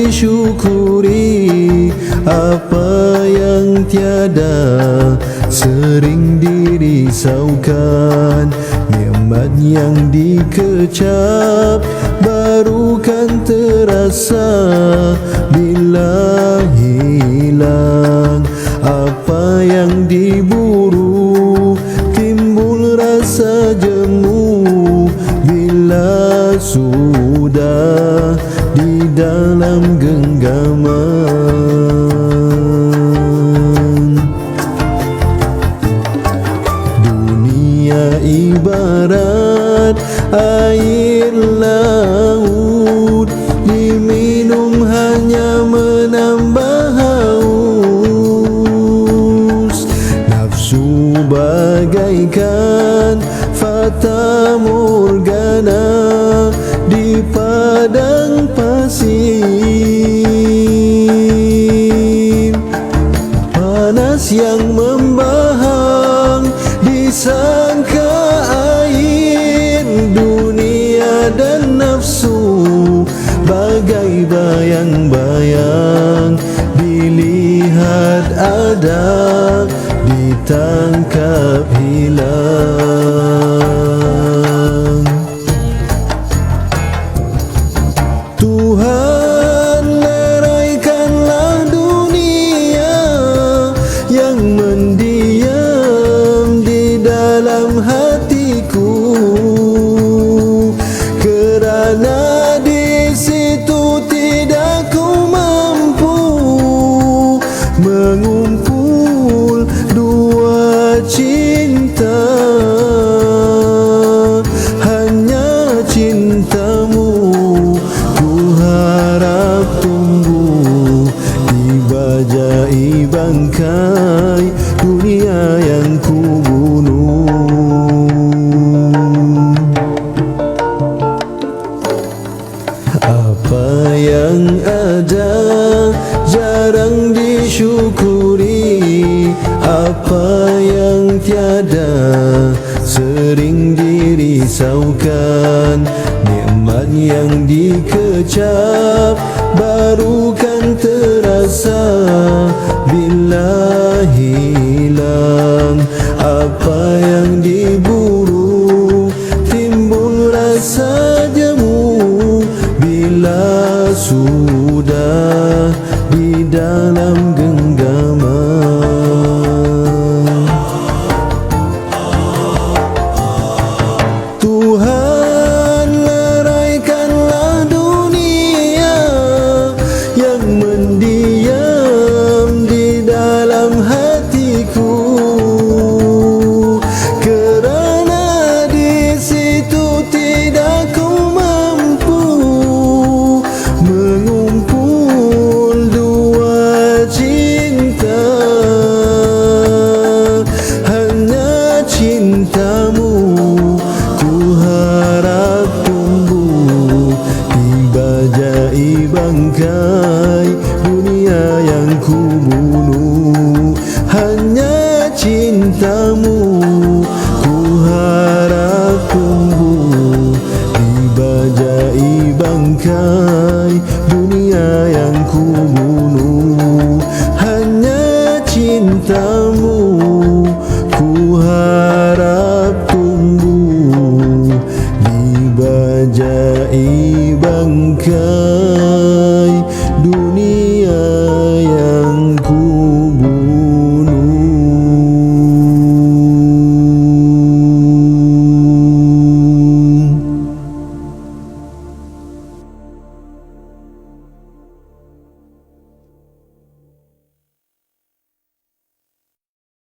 disyukuri apa yang tiada. Sering dirisaukan nikmat yang dikecap baru kan terasa bila hilang apa yang diburu. Timbul rasa jemu bila sudah dalam genggaman. Dunia ibarat air laut diminum bagaikan fata morgana di padang pasir. Panas yang membahang disangka air dunia dan nafsu bagai bayang-bayang dilihat ada ditangkap hilang yang dikecap baru kan terasa bila hilang apa yang diburu timbul rasa jemu. Bila sudah di dalam sajai bangkai dunia yang ku bunuh. Hanya cintamu ku harap tumbuh. Di bajai bangkai dunia yang ku bunuh. Hanya cintamu ku harap tumbuh. Di bajai 歌